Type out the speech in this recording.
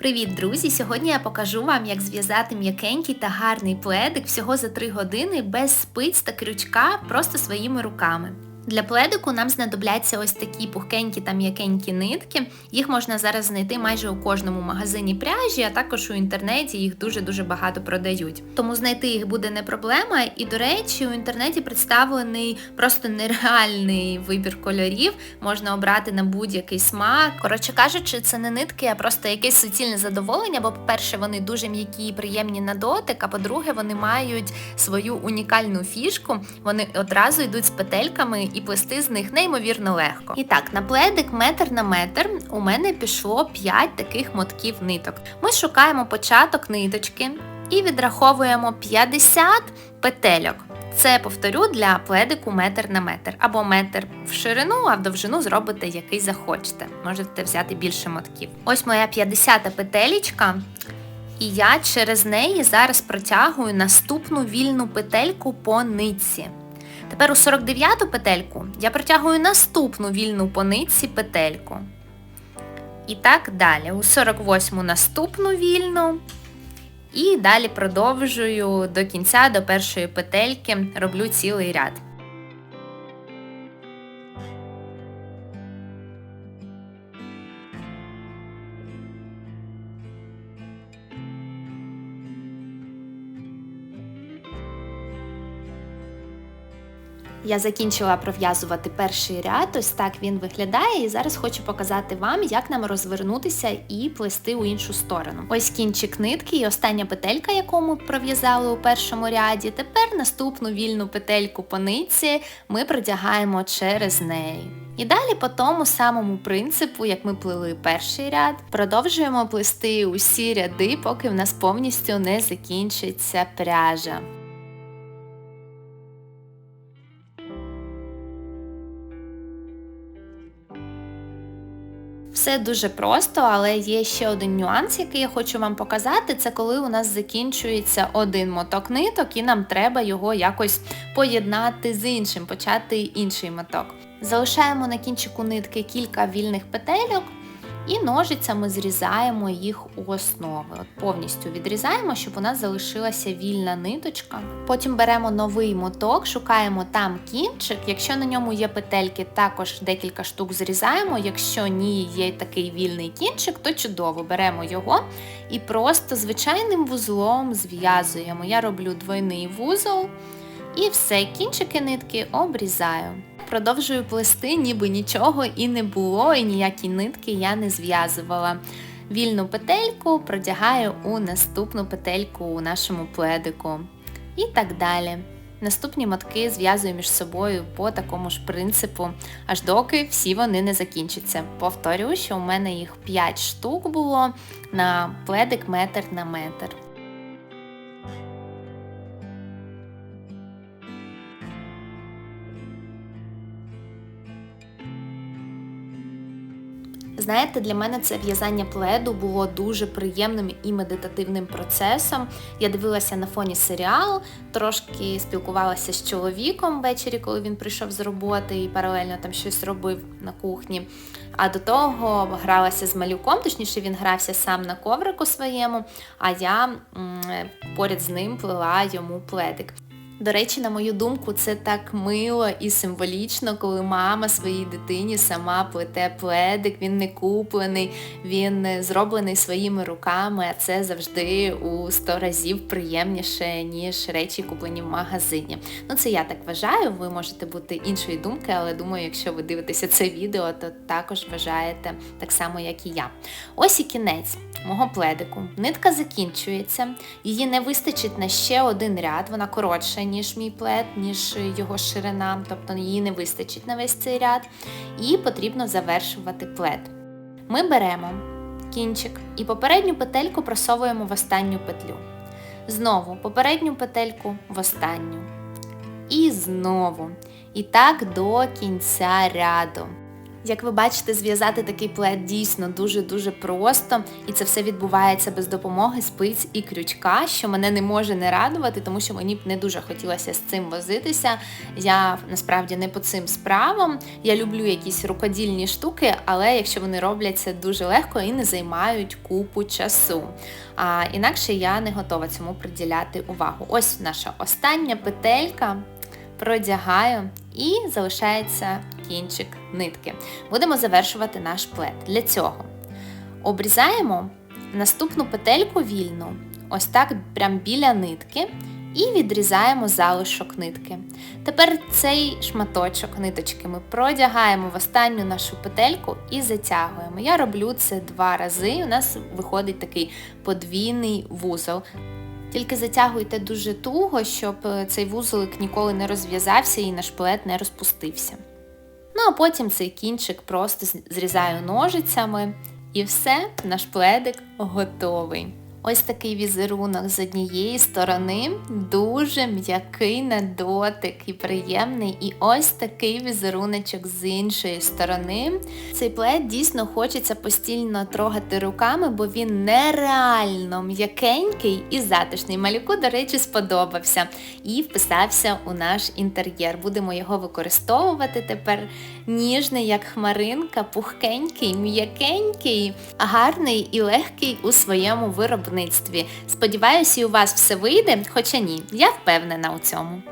Привіт, друзі! Сьогодні я покажу вам, як зв'язати м'якенький та гарний пледик всього за 3 години без спиць та крючка, просто своїми руками. Для пледику нам знадобляться ось такі пухкенькі та м'якенькі нитки. Їх можна зараз знайти майже у кожному магазині пряжі, а також у інтернеті їх дуже-дуже багато продають. Тому знайти їх буде не проблема. І, до речі, у інтернеті представлений просто нереальний вибір кольорів. Можна обрати на будь-який смак. Коротше кажучи, це не нитки, а просто якесь суцільне задоволення, бо, по-перше, вони дуже м'які і приємні на дотик, а по-друге, вони мають свою унікальну фішку. Вони одразу йдуть з петельками і плести з них неймовірно легко. І так, на пледик метр на метр у мене пішло 5 таких мотків ниток. Ми шукаємо початок ниточки і відраховуємо 50 петельок. Це повторю для пледику метр на метр. Або метр в ширину, а в довжину зробите який захочете. Можете взяти більше мотків. Ось моя 50 петелічка. І я через неї зараз протягую наступну вільну петельку по нитці. Тепер у 49-ту петельку я протягую наступну вільну по нитці петельку. І так далі. У 48-му наступну вільну. І далі продовжую до кінця, до першої петельки, роблю цілий ряд. Я закінчила пров'язувати перший ряд, ось так він виглядає, і зараз хочу показати вам, як нам розвернутися і плести у іншу сторону. Ось кінчик нитки і остання петелька, яку ми пров'язали у першому ряді. Тепер наступну вільну петельку по нитці ми продягаємо через неї. І далі по тому самому принципу, як ми плели перший ряд, продовжуємо плести усі ряди, поки в нас повністю не закінчиться пряжа. Все дуже просто, але є ще один нюанс, який я хочу вам показати. Це коли у нас закінчується один моток ниток, і нам треба його якось поєднати з іншим, почати інший моток. Залишаємо на кінчику нитки кілька вільних петельок. І ножицями зрізаємо їх у основи. От Повністю відрізаємо, щоб у нас залишилася вільна ниточка. Потім беремо новий моток, шукаємо там кінчик. Якщо на ньому є петельки, також декілька штук зрізаємо. Якщо ні, є такий вільний кінчик, то чудово беремо його і просто звичайним вузлом зв'язуємо. Я роблю двойний вузол і все, кінчики нитки обрізаю продовжую плести, ніби нічого і не було, і ніякі нитки я не зв'язувала. Вільну петельку продягаю у наступну петельку у нашому пледику. І так далі. Наступні мотки зв'язую між собою по такому ж принципу, аж доки всі вони не закінчаться. Повторюю, що у мене їх 5 штук було на пледик метр на метр. Знаєте, для мене це в'язання пледу було дуже приємним і медитативним процесом. Я дивилася на фоні серіал, трошки спілкувалася з чоловіком ввечері, коли він прийшов з роботи і паралельно там щось робив на кухні. А до того гралася з малюком, точніше він грався сам на коврику своєму, а я м поряд з ним плела йому пледик. До речі, на мою думку, це так мило і символічно, коли мама своїй дитині сама плете пледик, він не куплений, він зроблений своїми руками, а це завжди у 100 разів приємніше, ніж речі, куплені в магазині. Ну, це я так вважаю, ви можете бути іншої думки, але думаю, якщо ви дивитеся це відео, то також вважаєте так само, як і я. Ось і кінець мого пледику. Нитка закінчується, її не вистачить на ще один ряд, вона коротша ніж мій плед, ніж його ширина, тобто її не вистачить на весь цей ряд. І потрібно завершувати плед. Ми беремо кінчик і попередню петельку просовуємо в останню петлю. Знову попередню петельку в останню. І знову. І так до кінця ряду. Як ви бачите, зв'язати такий плед дійсно дуже-дуже просто, і це все відбувається без допомоги спиць і крючка, що мене не може не радувати, тому що мені б не дуже хотілося з цим возитися. Я насправді не по цим справам. Я люблю якісь рукодільні штуки, але якщо вони робляться дуже легко і не займають купу часу. А інакше я не готова цьому приділяти увагу. Ось наша остання петелька. Продягаю і залишається кінчик нитки. Будемо завершувати наш плед. Для цього обрізаємо наступну петельку вільну, ось так прям біля нитки, і відрізаємо залишок нитки. Тепер цей шматочок ниточки ми продягаємо в останню нашу петельку і затягуємо. Я роблю це два рази. У нас виходить такий подвійний вузол. Тільки затягуйте дуже туго, щоб цей вузолик ніколи не розв'язався і наш плед не розпустився. Ну а потім цей кінчик просто зрізаю ножицями і все, наш пледик готовий. Ось такий візерунок з однієї сторони, дуже м'який на дотик і приємний. І ось такий візеруночок з іншої сторони. Цей плед дійсно хочеться постійно трогати руками, бо він нереально м'якенький і затишний. Малюку, до речі, сподобався і вписався у наш інтер'єр. Будемо його використовувати тепер. Ніжний, як хмаринка, пухкенький, м'якенький, гарний і легкий у своєму виробництві. Сподіваюся, і у вас все вийде, хоча ні, я впевнена у цьому.